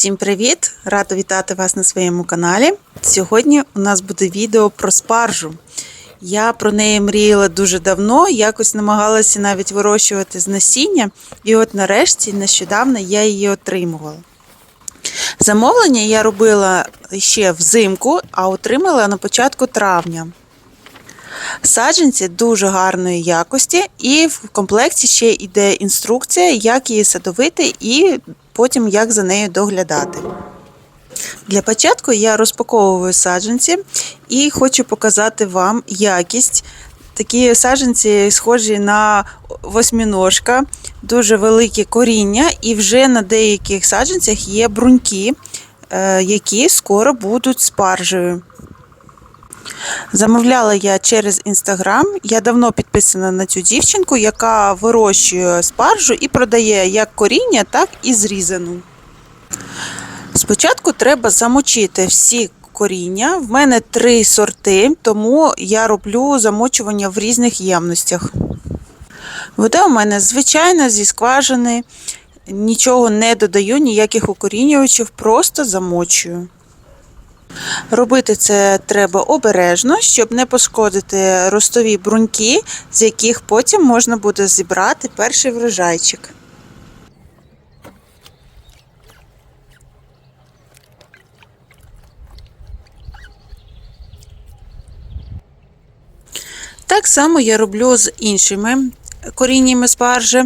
Всім привіт! Рада вітати вас на своєму каналі. Сьогодні у нас буде відео про спаржу. Я про неї мріяла дуже давно, якось намагалася навіть вирощувати з насіння, і от нарешті нещодавно я її отримувала. Замовлення я робила ще взимку, а отримала на початку травня. Саджанці дуже гарної якості, і в комплекті ще йде інструкція, як її садовити і потім як за нею доглядати. Для початку я розпаковую саджанці і хочу показати вам якість. Такі саджанці схожі на восьміножка, дуже велике коріння, і вже на деяких саджанцях є бруньки, е, які скоро будуть спаржею. Замовляла я через інстаграм. Я давно підписана на цю дівчинку, яка вирощує спаржу і продає як коріння, так і зрізану. Спочатку треба замочити всі коріння. В мене три сорти, тому я роблю замочування в різних ємностях. Вода у мене звичайна зі скважини, нічого не додаю, ніяких укорінювачів, просто замочую. Робити це треба обережно, щоб не пошкодити ростові бруньки, з яких потім можна буде зібрати перший врожайчик. Так само я роблю з іншими коріннями спаржі.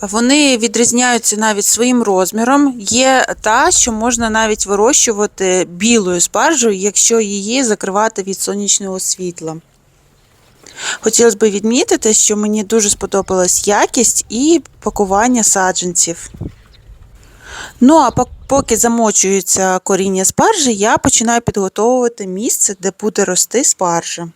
Вони відрізняються навіть своїм розміром. Є та, що можна навіть вирощувати білою спаржею, якщо її закривати від сонячного світла. Хотілося б відмітити, що мені дуже сподобалась якість і пакування саджанців. Ну, а поки замочується коріння спаржі, я починаю підготовувати місце, де буде рости спаржа.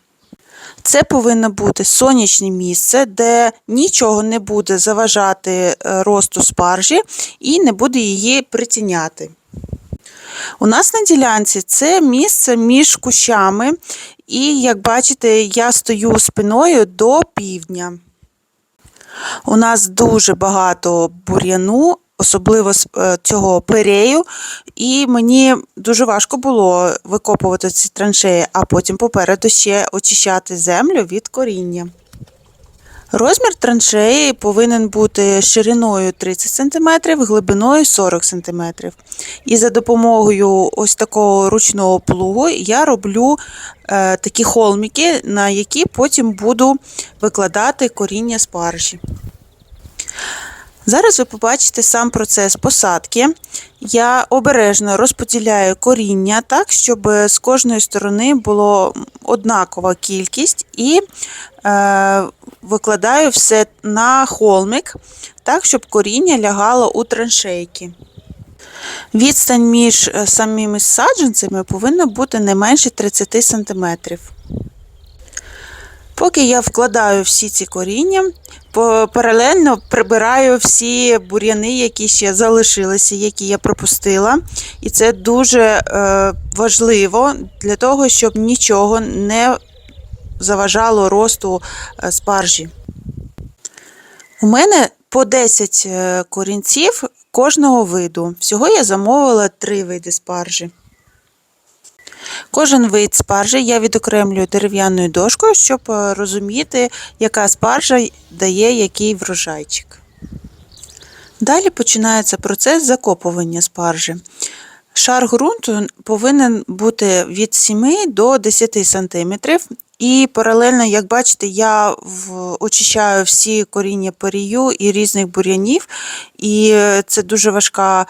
Це повинно бути сонячне місце, де нічого не буде заважати е, росту спаржі і не буде її притіняти. У нас на ділянці це місце між кущами, і, як бачите, я стою спиною до півдня. У нас дуже багато бур'яну, особливо е, цього перею, і мені дуже важко було викопувати ці траншеї, а потім попереду ще очищати землю від коріння. Розмір траншеї повинен бути шириною 30 см, глибиною 40 см. І за допомогою ось такого ручного плугу я роблю е, такі холмики, на які потім буду викладати коріння спаржі. Зараз ви побачите сам процес посадки. Я обережно розподіляю коріння так, щоб з кожної сторони була однакова кількість, і е, викладаю все на холмик, так, щоб коріння лягало у траншейки. Відстань між е, самими саджанцями повинна бути не менше 30 см. Поки я вкладаю всі ці коріння, паралельно прибираю всі бур'яни, які ще залишилися, які я пропустила. І це дуже е, важливо для того, щоб нічого не заважало росту е, спаржі. У мене по 10 е, корінців кожного виду. Всього я замовила 3 види спаржі. Кожен вид спаржі я відокремлюю дерев'яною дошкою, щоб е, розуміти, яка спаржа дає який врожайчик. Далі починається процес закопування спаржі. Шар ґрунту повинен бути від 7 до 10 см. І паралельно, як бачите, я очищаю всі коріння перію і різних бур'янів, і е, це дуже важка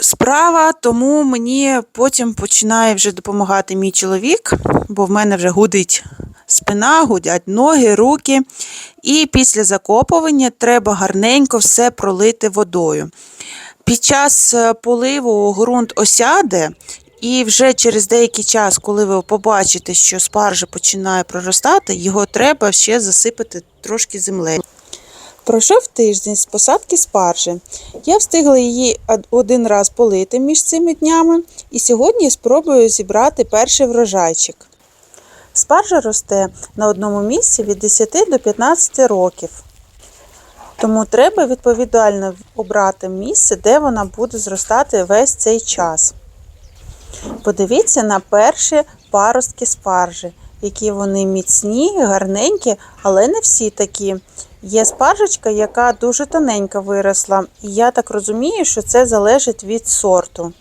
справа, тому мені потім починає вже допомагати мій чоловік, бо в мене вже гудить спина, гудять ноги, руки. І після закопування треба гарненько все пролити водою. Під час е, поливу ґрунт осяде, і вже через деякий час, коли ви побачите, що спаржа починає проростати, його треба ще засипати трошки землею. Пройшов тиждень з посадки спаржі. Я встигла її один раз полити між цими днями, і сьогодні спробую зібрати перший врожайчик. Спаржа росте на одному місці від 10 до 15 років. Тому треба відповідально обрати місце, де вона буде зростати весь цей час. Подивіться на перші паростки спаржі, які вони міцні, гарненькі, але не всі такі. Є спаржечка, яка дуже тоненька виросла, і я так розумію, що це залежить від сорту.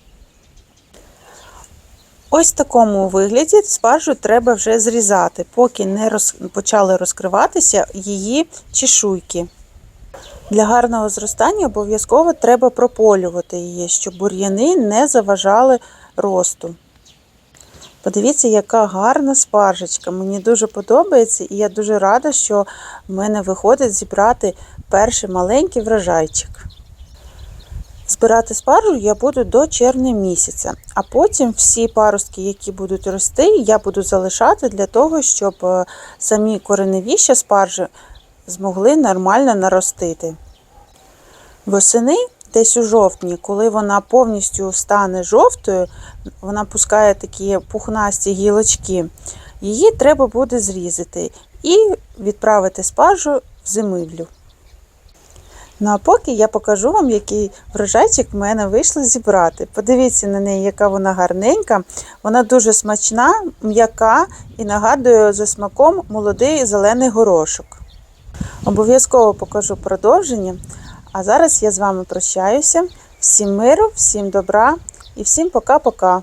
Ось в такому вигляді спаржу треба вже зрізати, поки не роз... почали розкриватися її чешуйки. Для гарного зростання обов'язково треба прополювати її, щоб бур'яни не заважали росту. Подивіться, яка гарна спаржечка. Мені дуже подобається, і я дуже рада, що в мене виходить зібрати перший маленький врожайчик. Збирати спаржу я буду до червня місяця, а потім всі паростки, які будуть рости, я буду залишати для того, щоб е, самі кореневіші спаржі змогли нормально наростити. Восени, десь у жовтні, коли вона повністю стане жовтою, вона пускає такі пухнасті гілочки, її треба буде зрізати і відправити спаржу в зимівлю. Ну а поки я покажу вам, який врожайчик в мене вийшло зібрати. Подивіться на неї, яка вона гарненька. Вона дуже смачна, м'яка і нагадує за смаком молодий зелений горошок. Обов'язково покажу продовження. А зараз я з вами прощаюся. Всім миру, всім добра і всім пока-пока.